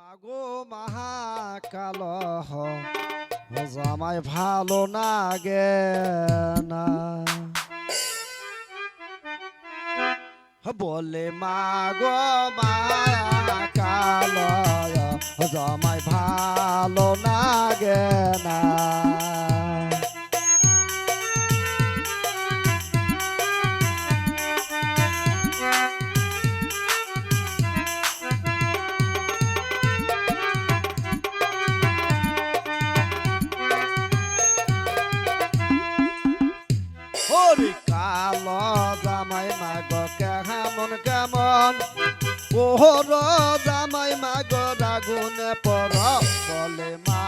মাগো মহাকাল জামাই ভালো লাগে না। বলে মাগো মহাকাল জামাই ওরে কাল জামাই মাগ কেমন? কেমন ওহর জামাই মাগ রাগুনে পর বলে মাগ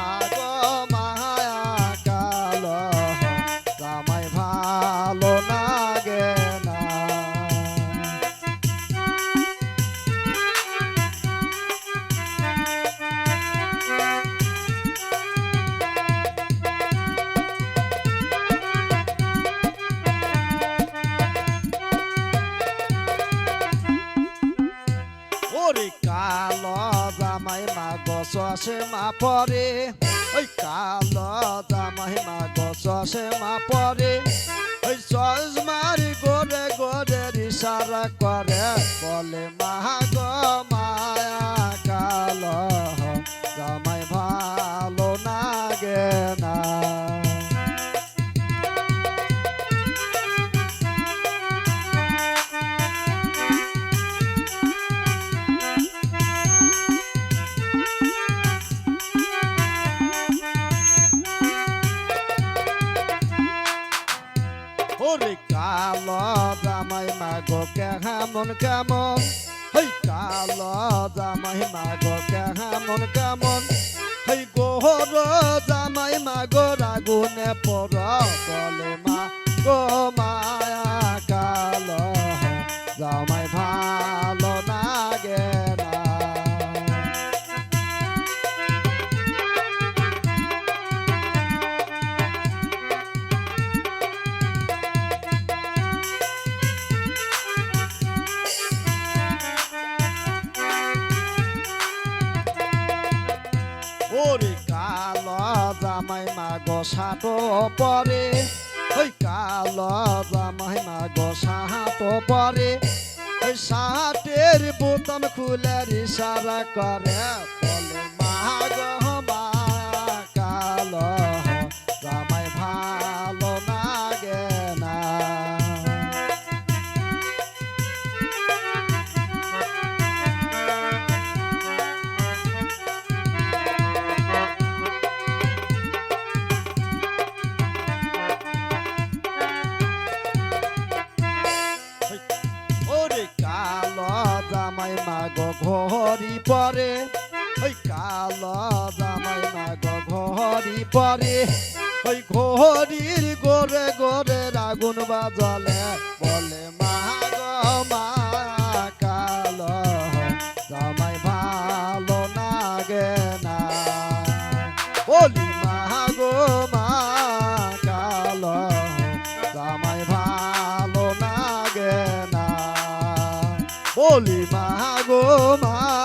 ওরে কালো জামাই মা গছ আসে মা পরে। ওই কালো জামাই মা গছ আসে মা পরে। ওই সজমারি গোরে গোরে ইশারা করে, বলে মাগ ওরে কালো জামাই মাগো কেমন কেমন? হই কালো জামাই মাগো কেমন কেমন? হই গোহর জামাই মাগো রাগুনে পর বলে মা গো মায়া কালো। জামাই ভালো জামাই মা গোসাত পরে। ওই কালো জামাই মা গোসাত পরে। ওই সাহাটের বোতাম খুলে ইশারা করে। বলে ওরে কালো জামাই মাগো ঘরি পরে। ওই কালো জামাই মাগো ঘরি পরে। ওই ঘড়ির গোরে গোরে আগুন বাজলে। বলে, মাগো মা, কালো জামাই ভালো লাগে না। বলি, মাগো মা ভালো মা গো মা